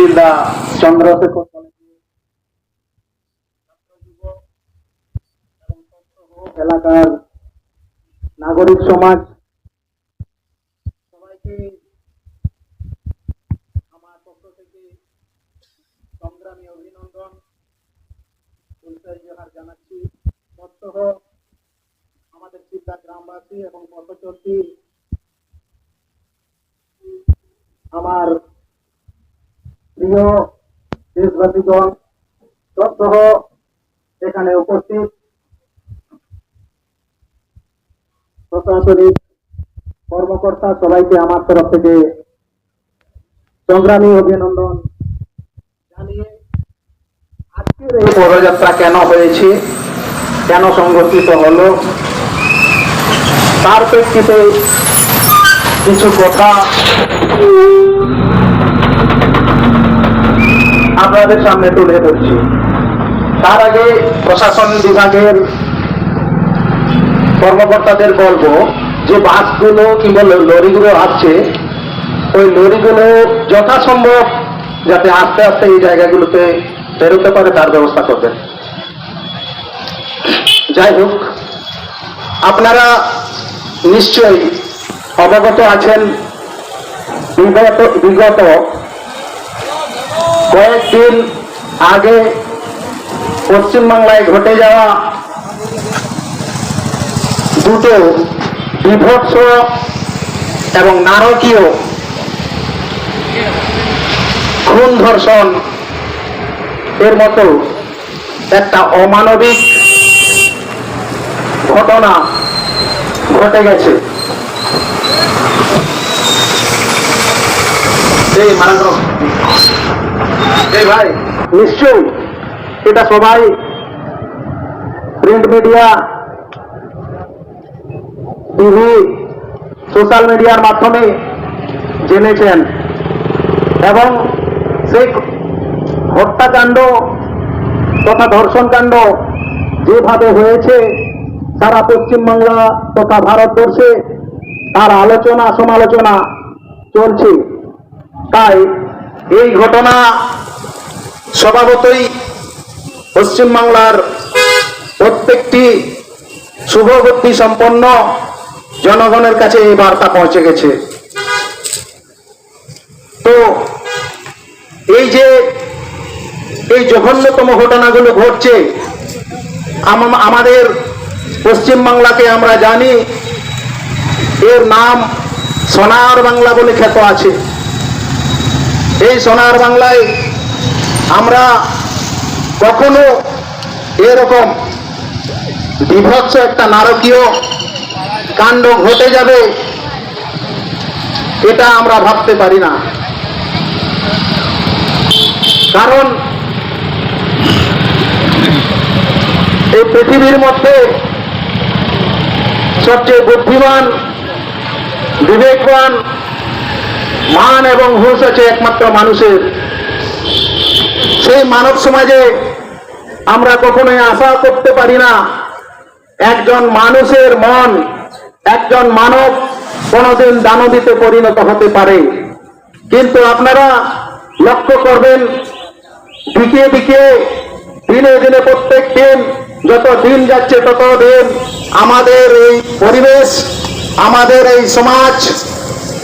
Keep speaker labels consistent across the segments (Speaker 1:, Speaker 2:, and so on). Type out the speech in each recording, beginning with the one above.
Speaker 1: শিলদা চন্দ্রশেখর এলাকার নাগরিক সমাজ। সবাইকে আমার পক্ষ থেকে সংগ্রামী অভিনন্দন। জোহার জানাচ্ছি। তত্ত্বহ আমাদের চিন্তা গ্রামবাসী এবং পথচলতি আমার প্রিয় দেশবাসীগণ সহ এখানে উপস্থিত প্রশাসনিক কর্মকর্তা সবাইকে আমার তরফ থেকে সংগ্রামী অভিনন্দন জানিয়ে আজকের এই পদযাত্রা কেন হয়েছে, কেন সংগঠিত হলো, তার প্রেক্ষিতে কিছু কথা আপনাদের সামনে তুলে ধরছি। তার আগে প্রশাসন বিভাগের কর্মকর্তাদের বলব যে বাসগুলো কিংবা লরিগুলো আসছে ওই লরিগুলো যথাসম্ভব যাতে আস্তে আস্তে এই জায়গাগুলোতে বেরোতে পারে তার ব্যবস্থা করবেন। যাই হোক, আপনারা নিশ্চয়ই অবগত আছেন। বিগত বিগত কয়েকদিন আগে পশ্চিমবাংলায় ঘটে যাওয়া দুটো বিভৎস এবং নারকীয় খুন ধর্ষণ এর মতো একটা অমানবিক ঘটনা ঘটে গেছে। এই মারাত্মক ভাই, নিশ্চয়ই এটা সবাই প্রিন্ট মিডিয়া টিভি সোশ্যাল মিডিয়ার মাধ্যমে জেনেছেন। এবং সেই হত্যাকাণ্ড তথা ধর্ষণকাণ্ড যেভাবে হয়েছে সারা পশ্চিমবাংলা তথা ভারতবর্ষে, তার আলোচনা সমালোচনা চলছে। তাই এই ঘটনা স্বভাবতই পশ্চিমবাংলার প্রত্যেকটি শুভবুদ্ধি সম্পন্ন জনগণের কাছে এই বার্তা পৌঁছে গেছে। তো এই যে এই জঘন্যতম ঘটনাগুলো ঘটছে, আম- আমাদের পশ্চিমবাংলাকে আমরা জানি, এর নাম সোনার বাংলা বলে খ্যাত আছে। এই সোনার বাংলায় আমরা কখনো এরকম বিভৎস একটা নারকীয় কাণ্ড ঘটে যাবে, এটা আমরা ভাবতে পারি না। কারণ এই পৃথিবীর মধ্যে সবচেয়ে বুদ্ধিমান, বিবেকবান মান এবং হুঁশ আছে একমাত্র মানুষের। সেই মানব সমাজে আমরা কখনোই আশা করতে পারি না। একজন মানুষের মন, একজন মানব কোনোদিন দানবীতে পরিণত হতে পারে। কিন্তু আপনারা লক্ষ্য করবেন দিকে দিকে দিনে দিনে প্রত্যেক দিন, যত দিন যাচ্ছে তত দিন আমাদের এই পরিবেশ, আমাদের এই সমাজ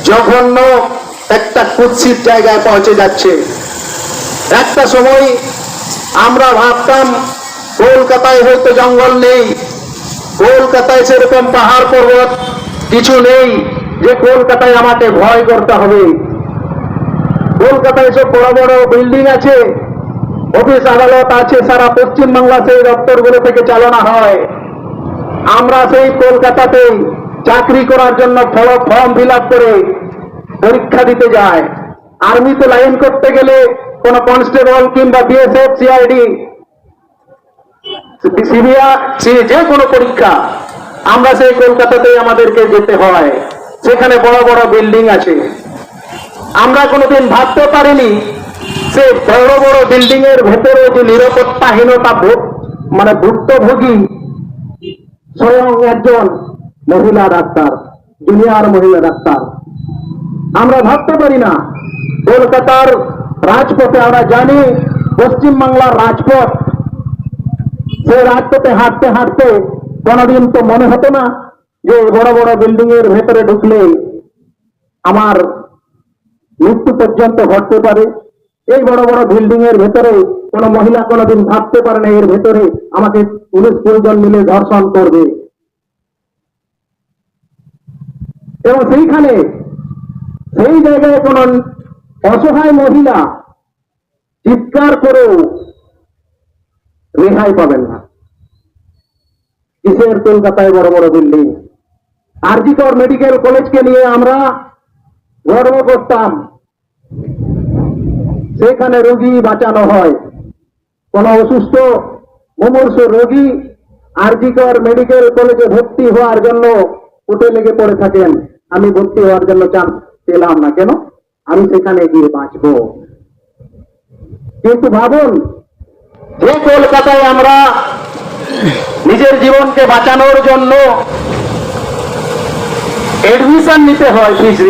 Speaker 1: জঘন্য একটা কুৎসিত জায়গায় পৌঁছে যাচ্ছে। একটা সময় আমরা ভাবতাম, কলকাতায় হয়তো জঙ্গল নেই। কলকাতায় সেরকম পাহাড় পর্বত কিছু নেই যে কলকাতায় আমাকে ভয় করতে হবে। কলকাতায় সব বড় বড় বিল্ডিং আছে অফিস আদালত আছে, সারা পশ্চিমবাংলা সেই দপ্তরগুলো থেকে চালানো হয়। আমরা সেই কলকাতাতে চাকরি করার জন্য ফর্ম ফিল করে পরীক্ষা দিতে যায় আর্মিতে লাইন করতে গেলে কোন কনস্টেবল কিংবা বিএসএফ, সিআইডি যে কোনো পরীক্ষা, আমরা সেই কলকাতাতে আমাদেরকে যেতে হয়। সেখানে বড় বড় বিল্ডিং আছে। আমরা কোনোদিন ভাবতে পারিনি সে বড় বড় বিল্ডিং এর ভেতরে যে নিরাপত্তাহীনতা মানে ভুক্তভোগী স্বয়ং একজন মহিলা ডাক্তার দুনিয়ার মহিলা ডাক্তার। আমরা ভাবতে পারি না, কলকাতার রাজপথে আমরা জানি পশ্চিমবাংলার রাজপথ। সেই রাজপথে হাঁটতে হাঁটতে কোনোদিন তো মনে হতো না যে বড় বড় বিল্ডিং এর ভেতরে ঢুকলে আমার মৃত্যু পর্যন্ত ঘটতে পারে। এই বড় বড় বিল্ডিং এর ভেতরে কোনো মহিলা কোনোদিন ভাবতে পারে না, এর ভেতরে আমাকে পুলিশ প্রয়োজন মিলে ধর্ষণ করবে। এবং সেইখানে, সেই জায়গায় কোন অসহায় মহিলা চিৎকার করেও রেহাই পাবেন না। কিসের কলকাতায় বড় বড় বিল্ডিং আরজিকর মেডিকেল কলেজকে নিয়ে আমরা গর্ব করতাম। সেখানে রোগী বাঁচানো হয়। কোন অসুস্থ, মুমূর্ষ রোগী আরজিকর মেডিকেল কলেজে ভর্তি হওয়ার জন্য উঠে লেগে পড়ে থাকেন। আমি ভর্তি হওয়ার জন্য চান্স পেলাম না। কেন? আমি সেখানে গিয়ে বাঁচবো। কিন্তু ভাবুন, যে কলকাতায় আমরা নিজের জীবনকে বাঁচানোর জন্য এডমিশন নিতে হয় ফিস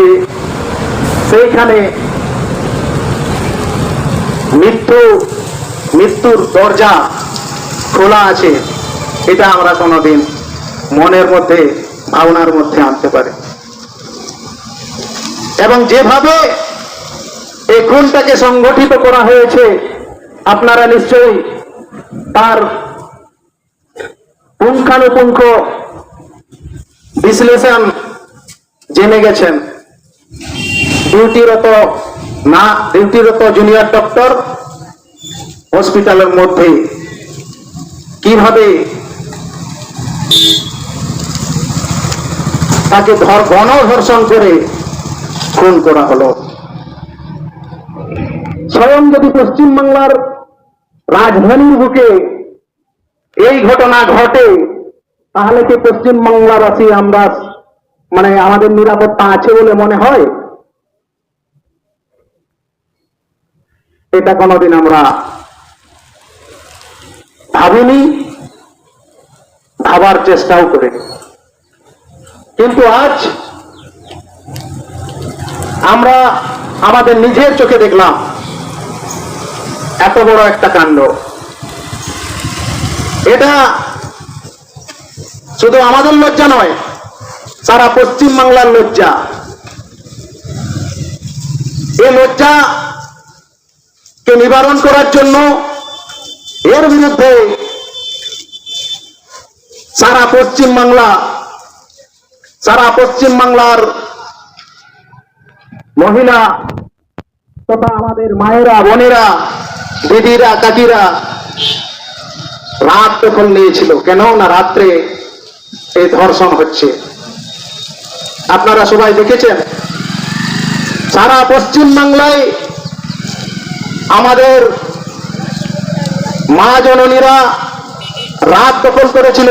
Speaker 1: সেইখানে মৃত্যু, মৃত্যুর দরজা খোলা আছে, এটা আমরা কোনোদিন মনের মধ্যে, ভাবনার মধ্যে আনতে পারি। এবং যেভাবে এই খুনটাকে সংগঠিত করা হয়েছে, আপনারা নিশ্চয়ই তার পুঙ্খানুপুঙ্খ বিশ্লেষণ জেনে গেছেন। ডিউটিরত না, ডিউটিরত জুনিয়র ডক্টর হসপিটালের মধ্যে কীভাবে তাকে ধর, গণধর্ষণ করে খুন করা হলো? স্বয়ং যদি পশ্চিমবাংলার রাজধানীর বুকে এই ঘটনা ঘটে, তাহলে কি পশ্চিমবাংলাবাসী আমরা মানে আমাদের নিরাপত্তা আছে বলে মনে হয়? এটা কোনোদিন আমরা ভাবিনি, ভাবার চেষ্টাও করে কিন্তু আজ আমরা আমাদের নিজের চোখে দেখলাম এত বড় একটা কাণ্ড। এটা শুধু আমাদের লজ্জা নয়, সারা পশ্চিম বাংলার লজ্জা। এই লজ্জা কে নিবারণ করার জন্য এর বিরুদ্ধে সারা পশ্চিম বাংলা, সারা পশ্চিম বাংলার মহিলা তথা আমাদের মায়েরা, বোনেরা দিদিরা কাকিরা, রাত দখল নিয়েছিল। কেন না রাত্রে এই ধর্ষণ হচ্ছে? আপনারা সবাই দেখেছেন? সারা পশ্চিম বাংলায় আমাদের মা জননীরা রাত দখল করেছিল।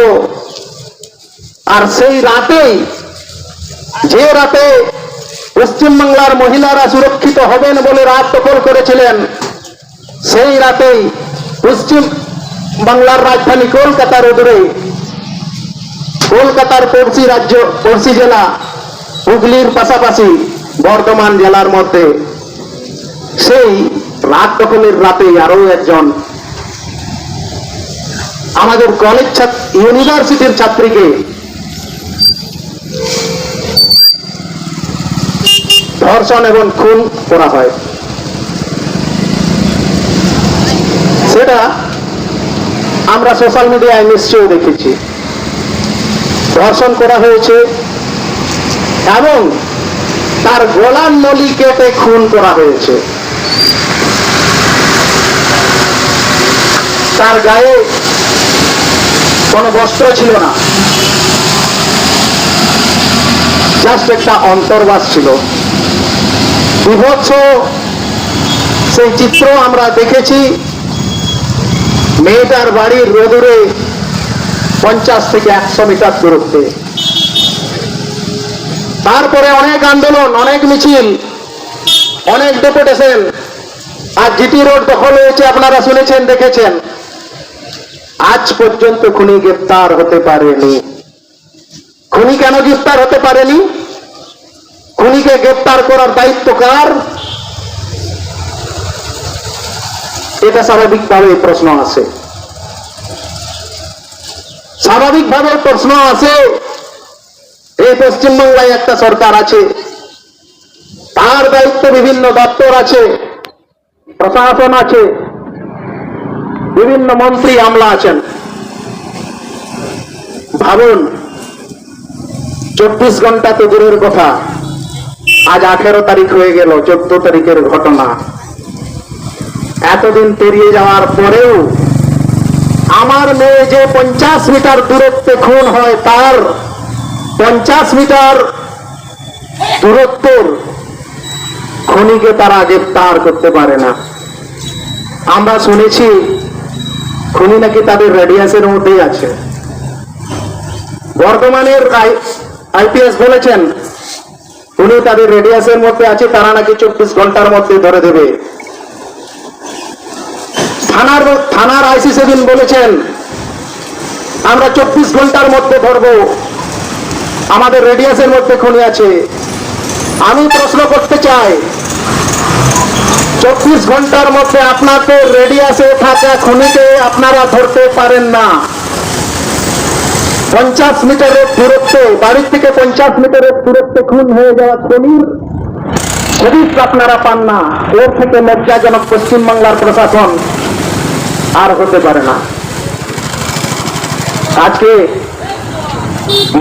Speaker 1: আর সেই রাতেই যে রাতে পশ্চিমবাংলার মহিলারা সুরক্ষিত হবেন বলে রাত দখল করেছিলেন সেই রাতেই পশ্চিম বাংলার রাজধানী কলকাতার অদূরে কলকাতার পড়শি রাজ্য, পড়শি জেলা হুগলির পাশাপাশি বর্ধমান জেলার মধ্যে। সেই রাত দখলের রাতে আরও একজন আমাদের কলেজ ছাত্র ইউনিভার্সিটির ছাত্রীকে ধর্ষণ এবং খুন করা হয়। সেটা আমরা সোশ্যাল মিডিয়ায় নিশ্চয়ই দেখেছি। ধর্ষণ করা হয়েছে এবং তার গোলাম নলি কেটে খুন করা হয়েছে। তার গায়ে কোনো বস্ত্র ছিল না। জাস্ট একটা অন্তর্বাস ছিল। বিভৎস সেই চিত্র আমরা দেখেছি। মেয়েটার বাড়ির রোদুরে পঞ্চাশ থেকে একশো মিটার দূরত্বে। তারপরে অনেক আন্দোলন, অনেক মিছিল, অনেক ডেপুটেশন। আর জিটি রোড দখল হয়েছে, আপনারা শুনেছেন, দেখেছেন। আজ পর্যন্ত খুনি গ্রেপ্তার হতে পারেনি। খুনি কেন গ্রেপ্তার হতে পারেনি? খুনিকে গ্রেপ্তার করার দায়িত্ব কার? এটা স্বাভাবিকভাবে প্রশ্ন আছে। স্বাভাবিকভাবে প্রশ্ন আছে। এই পশ্চিমবাংলায় একটা সরকার আছে। তার দায়িত্ব বিভিন্ন দপ্তর আছে, প্রশাসন আছে, বিভিন্ন মন্ত্রী আমলা আছেন। ভাবুন, চব্বিশ ঘণ্টা তো দূরের কথা। আজ আঠেরো তারিখ হয়ে গেল, চোদ্দ তারিখের ঘটনা। এতদিন পেরিয়ে যাওয়ার পরেও আমার মেয়ে যে পঞ্চাশ মিটার দূরত্বে খুন হয় তার পঞ্চাশ মিটার দূরত্বের খনিকে তারা গ্রেপ্তার করতে পারে না। আমরা শুনেছি খুনি নাকি তাদের রেডিয়াসের মধ্যেই আছে। বর্তমানের আইপিএস বলেছেন উনি তাদের রেডিয়াসের মধ্যে আছে, তারা নাকি চব্বিশ ঘণ্টার মধ্যে ধরে দেবে। থানার থানার আইসি সেদিন বলেছেন, আমরা চব্বিশ ঘণ্টার মধ্যে ধরবো। আমাদের রেডিয়াসের মধ্যে খুনি আছে। আমি প্রশ্ন করতে চাই, চব্বিশ ঘণ্টার মধ্যে আপনাদের রেডিয়াসে থাকা খুনিকে আপনারা ধরতে পারেন না। পঞ্চাশ মিটারের দূরত্বে, বাড়ির থেকে পঞ্চাশ মিটারের দূরত্বে খুন হয়ে যাওয়া খনির হদিস আপনারা পান না। এর থেকে লজ্জাজনক পশ্চিমবাংলার প্রশাসন আর হতে পারে না। আজকে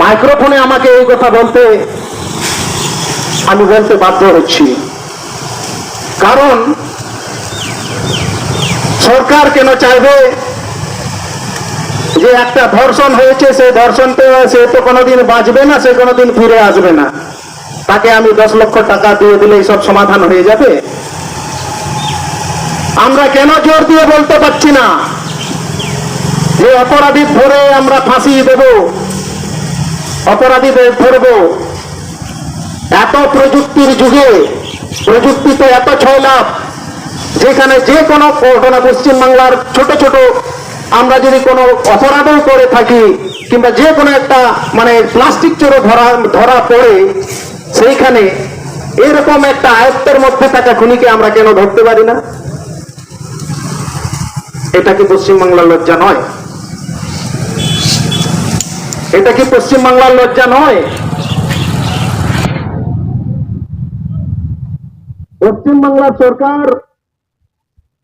Speaker 1: মাইক্রোফোনে আমাকে এই কথা বলতে আমি বলতে বাধ্য হচ্ছি। কারণ সরকার কেন চাইবে যে একটা ধর্ষণ হয়েছে, সেই ধর্ষণটা সে তো কোনোদিন বাঁচবে না, সে কোনোদিন ফিরে আসবে না। তাকে আমি দশ লক্ষ টাকা দিয়ে দিলে সব সমাধান হয়ে যাবে? আমরা কেন জোর দিয়ে বলতে পারছি না? যে অপরাধী ধরে আমরা ফাঁসি দেব, অপরাধীদের ধরব। এত প্রযুক্তির যুগে, প্রযুক্তিতে এত ছয় লাভ যেখানে যে কোনো ঘটনা পশ্চিমবাংলার ছোট ছোট, আমরা যদি কোনো অপরাধও করে থাকি, কিংবা যে কোনো একটা মানে প্লাস্টিক চোরও ধরা ধরা পড়ে, সেইখানে এরকম একটা আয়ত্তের মধ্যে থাকা খুনিকে আমরা কেন ধরতে পারি না? এটা কি পশ্চিমবাংলার লজ্জা নয়? এটা কি পশ্চিমবাংলার লজ্জা নয়? পশ্চিমবাংলার সরকার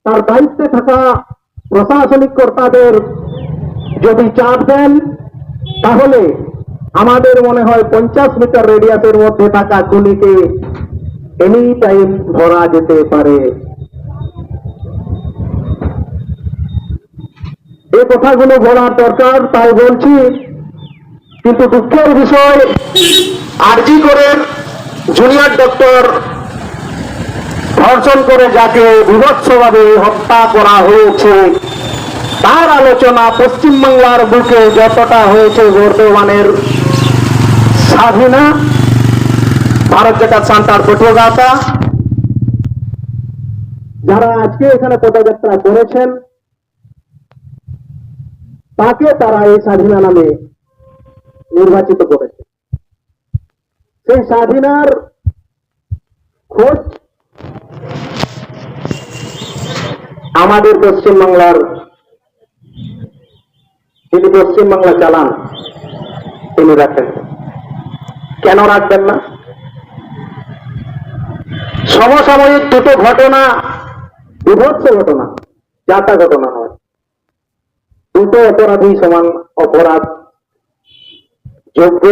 Speaker 1: তার দায়িত্বে থাকা প্রশাসনিক কর্তাদের যদি চাপ দেন, তাহলে আমাদের মনে হয় পঞ্চাশ মিটার রেডিয়াসের মধ্যে থাকা গুলিকে এনি টাইম ধরা যেতে পারে। এই কথাগুলো বলার দরকার, তাই বলছি। কিন্তু দুঃখের বিষয়, আরজি করে জুনিয়র ডক্টর ধর্ষণ করে যাকে বিভৎসভাবে হত্যা করা হয়েছে, তার আলোচনা পশ্চিমবাংলার বুকে যতটা হয়েছে বর্তমানের স্বাধীনা। ভারত জাকাত সান্তার পটুয়াগাতা যারা আজকে এখানে পদযাত্রা করেছেন তাকে তারা এই স্বাধীনা নামে নির্বাচিত করেছে। সেই স্বাধীনার খোঁজ আমাদের পশ্চিমবাংলার, যিনি পশ্চিমবাংলা চালান, তিনি রাখেন। কেন রাখবেন না? সমসাময়িক দুটো ঘটনা, বিভৎস ঘটনা চারটা ঘটনা হয় দুটো অপরাধী সমান অপরাধ। যোগ্য